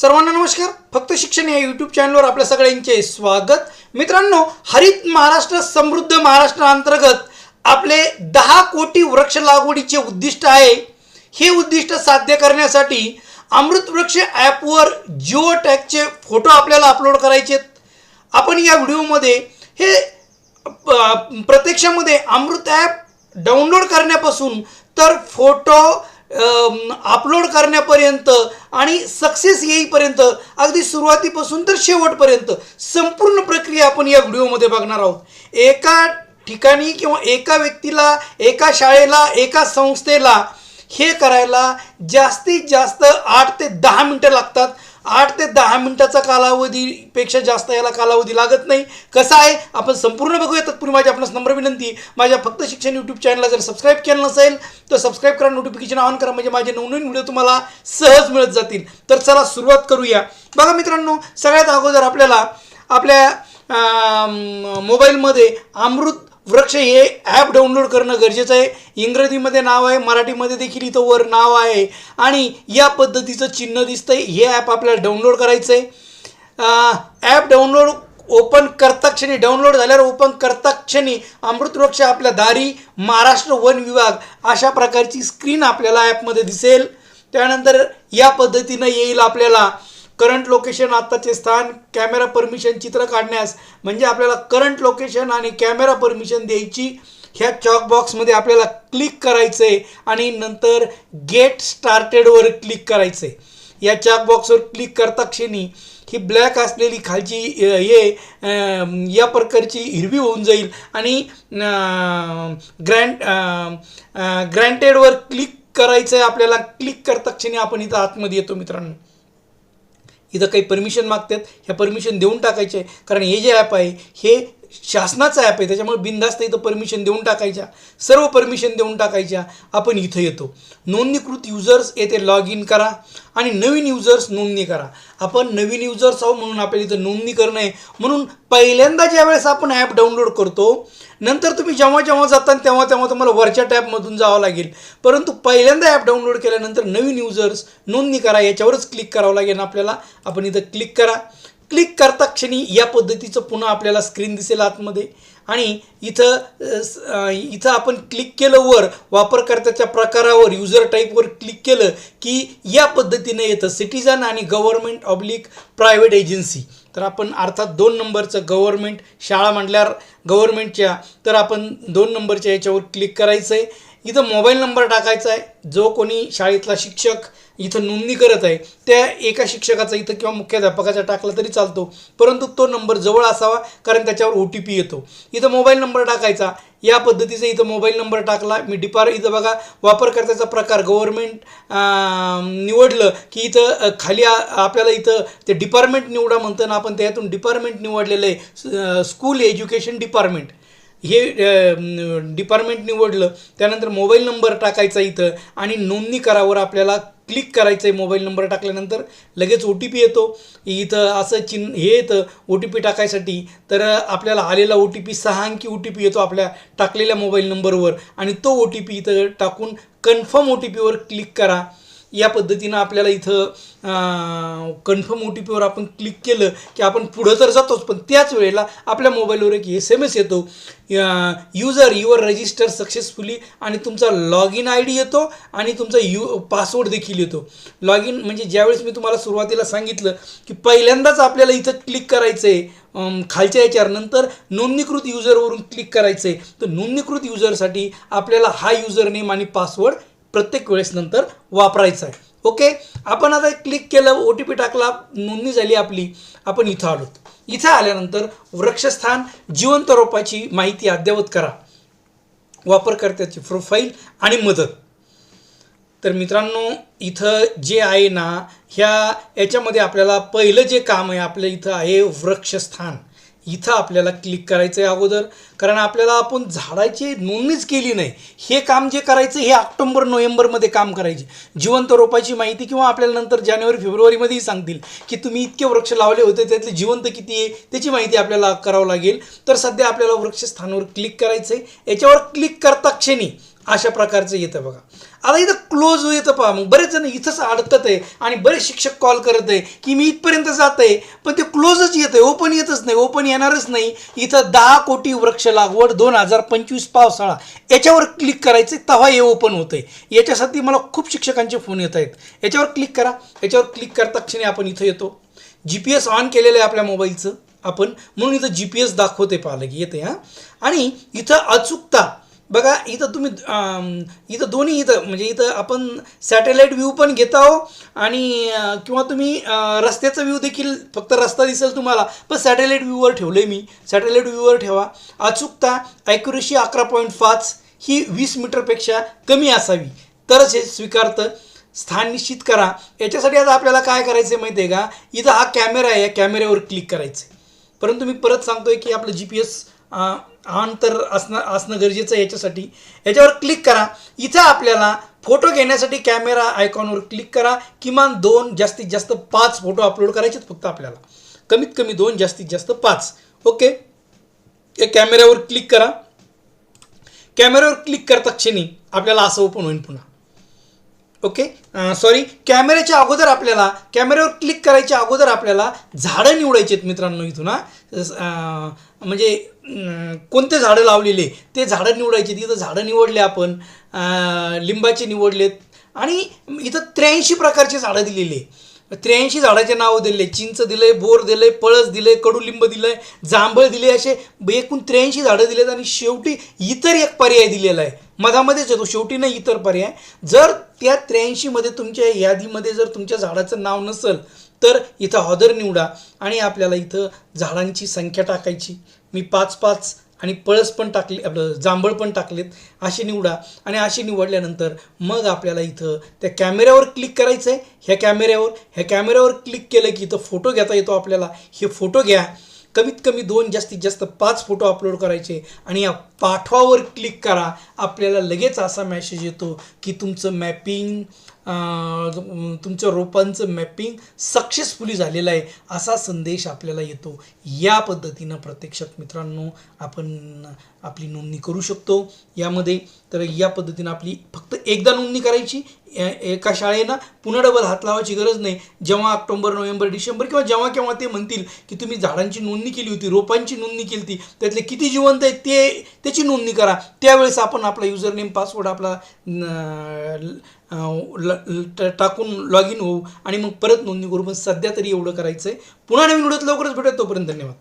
सर्वांना नमस्कार. फक्त शिक्षण या यूट्यूब चॅनलवर आपल्या सगळ्यांचे स्वागत. मित्रांनो हरित महाराष्ट्र समृद्ध महाराष्ट्र अंतर्गत आपले दहा कोटी वृक्ष लागवडीचे उद्दिष्ट आहे. हे उद्दिष्ट साध्य करण्यासाठी अमृत वृक्ष ॲपवर जिओ टॅगचे फोटो आपल्याला अपलोड करायचे आहेत. आपण या व्हिडिओमध्ये हे प- प्रत्यक्षामध्ये अमृत ॲप डाउनलोड करण्यापासून तर फोटो अपलोड करण्यापर्यंत आणि सक्सेस येईपर्यंत अगदी सुरुवातीपासून तर शेवटपर्यंत संपूर्ण प्रक्रिया आपण या व्हिडिओमध्ये बघणार आहोत. एका ठिकाणी किंवा एका व्यक्तीला एका शाळेला एका संस्थेला हे करायला जास्तीत जास्त आठ ते दहा मिनटं लागतात. आठ ते दहा मिनिटाचा कालावधीपेक्षा जास्त याला कालावधी लागत नाही. कसा आहे? आपण संपूर्ण बघूया. तत्पूर्वी माझी आपणास नम्र विनंती माझ्या फक्त शिक्षण यूट्यूब चॅनलला जर सबस्क्राईब केलं नसेल तर सबस्क्राईब करा नोटिफिकेशन ऑन करा. म्हणजे माझे नवनवीन व्हिडिओ तुम्हाला सहज मिळत जातील. तर चला सुरुवात करूया. बघा मित्रांनो सगळ्यात अगोदर आपल्याला आपल्या मोबाईलमध्ये अमृत वृक्ष हे ॲप डाउनलोड करणं गरजेचं आहे. इंग्रजीमध्ये नाव आहे मराठीमध्ये देखील इथं वर नाव आहे. आणि या पद्धतीचं चिन्ह दिसतं आहे हे ॲप आपल्याला डाउनलोड करायचं आहे ॲप डाउनलोड ओपन करता क्षणी डाउनलोड झाल्यावर ओपन करता क्षणी अमृतवृक्ष आपल्या दारी महाराष्ट्र वन विभाग अशा प्रकारची स्क्रीन आपल्याला ॲपमध्ये दिसेल. त्यानंतर या पद्धतीनं येईल आपल्याला करंट लोकेशन आत्ताचे स्थान कॅमेरा परमिशन चित्र काढण्यास म्हणजे आपल्याला करंट लोकेशन आणि कॅमेरा परमिशन द्यायची ह्या चॉक बॉक्समध्ये आपल्याला क्लिक करायचं आहे आणि नंतर गेट स्टार्टेडवर क्लिक करायचं आहे या चॉक बॉक्सवर क्लिक करता क्षणी ही ब्लॅक असलेली खालची ये हे या प्रकारची हिरवी होऊन जाईल आणि ग्रँड ग्रँटेडवर क्लिक करायचं आहे आपल्याला क्लिक करता क्षणी आपण इथं आतमध्ये येतो मित्रांनो. इथं काही परमिशन मागतात ह्या परमिशन देऊन टाकायचे. कारण हे जे ॲप आहे हे शासनाचं ॲप आहे त्याच्यामुळे बिनधास्त इथं परमिशन देऊन टाकायच्या. सर्व परमिशन देऊन टाकायच्या. आपण इथं येतो. नोंदणीकृत युजर्स येथे लॉग इन करा आणि नवीन युजर्स नोंदणी करा. आपण नवीन युजर्स आहो म्हणून आपल्याला इथं नोंदणी करणं आहे. म्हणून पहिल्यांदा ज्यावेळेस आपण ॲप डाउनलोड करतो नंतर तुम्ही जेव्हा जेव्हा जाता तेव्हा तेव्हा तुम्हाला वरच्या टॅबमधून जावं लागेल. परंतु पहिल्यांदा ॲप डाउनलोड केल्यानंतर नवीन युजर्स नोंदणी करा. याच्यावरच क्लिक करावं लागेल आपल्याला. आपण इथं क्लिक करा. क्लिक करता क्षणी या पद्धतीचं पुन्हा आपल्याला स्क्रीन दिसेल आतमध्ये. आणि इथं इथं आपण क्लिक केलं वर वापरकर्त्याच्या प्रकारावर युजर टाईपवर क्लिक केलं की या पद्धतीनं येतं सिटीजन आणि गव्हर्नमेंट ऑब्लिक प्रायव्हेट एजन्सी तर आपण अर्थात दोन नंबरचं गव्हर्नमेंट शाळा म्हटल्यावर गव्हर्नमेंटच्या तर आपण दोन नंबरच्या याच्यावर क्लिक करायचं आहे इथं मोबाईल नंबर टाकायचा आहे. जो कोणी शाळेतला शिक्षक इथं नोंदणी करत आहे त्या एका शिक्षकाचा इथं किंवा मुख्याध्यापकाचा टाकला तरी चालतो. परंतु तो नंबर जवळ असावा कारण त्याच्यावर ओ टी पी येतो. इथं मोबाईल नंबर टाकायचा. या पद्धतीचा इथं मोबाईल नंबर टाकला. मी डिपार इथं बघा वापरकर्त्याचा प्रकार गव्हर्मेंट निवडलं की इथं खाली आपल्याला इथं ते डिपार्टमेंट निवडा म्हणतो ना आपण त्यातून डिपार्टमेंट निवडलेलं आहे. स्कूल एज्युकेशन डिपार्टमेंट हे डिपार्टमेंट निवडलं त्यानंतर मोबाईल नंबर टाकायचा इथं आणि नोंदणी करावर आपल्याला क्लिक करायचं आहे मोबाईल नंबर टाकल्यानंतर लगेच ओ टी पी येतो. इथं असं चिन्ह हे येतं ओ टी पी टाकायसाठी. तर आपल्याला आलेला ओ टी पी सहा अंकी ओ टी पी येतो आपल्या टाकलेल्या मोबाईल नंबरवर आणि तो ओ टी पी इथं टाकून कन्फर्म ओ टी पीवर क्लिक करा. या पद्धतीनं आपल्याला इथं कन्फर्म ओ टी पीवर आपण क्लिक केलं की आपण पुढं तर जातोच पण त्याच वेळेला आपल्या मोबाईलवर एक एस एम एस येतो युजर युअर रजिस्टर सक्सेसफुली आणि तुमचा लॉग इन आय डी येतो आणि तुमचा यू पासवर्ड देखील येतो. लॉग इन म्हणजे ज्यावेळेस मी तुम्हाला सुरुवातीला सांगितलं की पहिल्यांदाच आपल्याला इथं क्लिक करायचं आहे खालच्या याच्यावर नंतर नोंदणीकृत युजरवरून क्लिक करायचं आहे तर नोंदणीकृत युजरसाठी आपल्याला हा युजर नेम आणि पासवर्ड प्रत्येक वेळेस नंतर वापरायचं आहे. ओके? आपण आता क्लिक केलं ओ टी पी टाकला नोंदणी झाली आपली आपण इथं आलो. इथं आल्यानंतर वृक्षस्थान जिवंत रोपाची माहिती अद्ययावत करा. वापरकर्त्याची प्रोफाईल आणि मदत. तर मित्रांनो इथं जे आहे ना ह्या याच्यामध्ये आपल्याला पहिलं जे काम आहे आपलं इथं आहे वृक्षस्थान. इथं आपल्याला क्लिक करायचं आहे अगोदर. कारण आपल्याला आपण झाडाची नोंदणीच केली नाही. हे काम जे करायचं हे ऑक्टोबर नोव्हेंबरमध्ये काम करायचे. जिवंत रोपाची माहिती किंवा आपल्याला नंतर जानेवारी फेब्रुवारीमध्येही सांगतील की तुम्ही इतके वृक्ष लावले होते त्यातले जिवंत किती आहे त्याची माहिती आपल्याला करावं लागेल. तर सध्या आपल्याला वृक्षस्थानावर क्लिक करायचं आहे याच्यावर क्लिक करता क्षणी अशा प्रकारचं येतं बघा. आता इथं क्लोज येतं पहा. मग बरेच जण इथंच अडकत आहे आणि बरेच शिक्षक कॉल करत आहे की मी इथपर्यंत जात आहे पण ते क्लोजच येतं आहे. ओपन येतच नाही. ओपन येणारच नाही. इथं दहा कोटी वृक्ष लागवड दोन हजार पंचवीस पावसाळा. याच्यावर क्लिक करायचं तेव्हा हे ओपन होतं आहे याच्यासाठी मला खूप शिक्षकांचे फोन येत आहेत. याच्यावर क्लिक करा. याच्यावर क्लिक करता क्षणी आपण इथं येतो. जी पी एस ऑन केलेलं आहे आपल्या मोबाईलचं आपण म्हणून इथं जी पी एस दाखवते पाहिलं की येते हां. आणि इथं अचूकता बघा इथं तुम्ही इथं दोन्ही इथं म्हणजे इथं आपण सॅटेलाईट व्ह्यू पण घेत आहो आणि किंवा तुम्ही रस्त्याचा व्ह्यू देखील फक्त रस्ता दिसेल तुम्हाला पण सॅटेलाईट व्ह्यूवर ठेवलं आहे मी. सॅटेलाईट व्ह्यूवर ठेवा. अचूकता ॲक्युरेसी अकरा पॉईंट पाच ही वीस मीटरपेक्षा कमी असावी. तरच हे स्वीकारतं. स्थान निश्चित करा. याच्यासाठी आता आपल्याला काय करायचं आहे माहिती आहे का? इथं हा कॅमेरा आहे. या कॅमेऱ्यावर क्लिक करायचं आहे परंतु मी परत सांगतोय की आपलं जी पी एस ऑन तर असणं असणं गरजेचं आहे याच्यासाठी. याच्यावर क्लिक करा. इथं आपल्याला फोटो घेण्यासाठी कॅमेरा आयकॉनवर क्लिक करा. किमान दोन जास्तीत जास्त पाच फोटो अपलोड करायचेत फक्त आपल्याला. कमीत कमी दोन जास्तीत जास्त पाच. ओके? या कॅमेऱ्यावर क्लिक करा. कॅमेऱ्यावर क्लिक करता क्षणी आपल्याला असं ओपन होईल पुन्हा. ओके? सॉरी कॅमेऱ्याच्या अगोदर आपल्याला कॅमेऱ्यावर क्लिक करायच्या अगोदर आपल्याला झाडं निवडायची आहेत मित्रांनो इथून म्हणजे कोणते झाडं लावलेले? ते झाडं निवडायचे तिथं झाडं निवडले आपण. लिंबाचे निवडलेत. आणि इथं त्र्याऐंशी प्रकारचे झाडं दिलेले. त्र्याऐंशी झाडाचे नावं दिले. चिंच दिलंय बोर दिले पळस दिले कडुलिंब दिलंय जांभळ दिले असे एकूण त्र्याऐंशी झाडं दिलेत आणि शेवटी इतर एक पर्याय दिलेला आहे. मधामध्येच येतो. शेवटी नाही इतर पर्याय. जर त्या त्र्याऐंशीमध्ये तुमच्या यादीमध्ये जर तुमच्या झाडाचं नाव नसेल तर इथं हॉदर निवडा आणि आपल्याला इथं झाडांची संख्या टाकायची. मी पाच पाच आणि पळस पण टाकले आपलं जांभळ पण टाकलेत असे निवडा. आणि असे निवडल्यानंतर मग आपल्याला इथं त्या कॅमेऱ्यावर क्लिक करायचं आहे ह्या कॅमेऱ्यावर ह्या कॅमेऱ्यावर क्लिक केलं की इथं फोटो घेता येतो आपल्याला. हे फोटो घ्या. कमीत कमी दोन जास्तीत जास्त पाच फोटो अपलोड करायचे आणि या पाठवावर क्लिक करा. आपल्याला लगेच असा मॅसेज येतो की तुमचं मॅपिंग तुमच्या रोपांचं मॅपिंग सक्सेसफुली झालेलं आहे असा संदेश आपल्याला येतो. या पद्धतीनं प्रत्यक्षात मित्रांनो आपण आपली नोंदणी करू शकतो. यामध्ये तर या पद्धतीनं आपली फक्त एकदा नोंदणी करायची ए- एका शाळेनं पुन्हा डबल हात लावायची गरज नाही. जेव्हा ऑक्टोबर नोव्हेंबर डिसेंबर किंवा जेव्हा केव्हा ते म्हणतील की तुम्ही झाडांची नोंदणी केली होती रोपांची नोंदणी केली होती त्यातले किती जिवंत आहेत ते त्याची नोंदणी करा. त्यावेळेस आपण आपला युजर नेम पासवर्ड आपला ल- ट- टाकून लॉग इन होऊ आणि मग परत नोंदणी करू पण सध्या तरी एवढं करायचं आहे पुन्हा नवीन व्हिडिओत लवकरच भेटत तोपर्यंत धन्यवाद.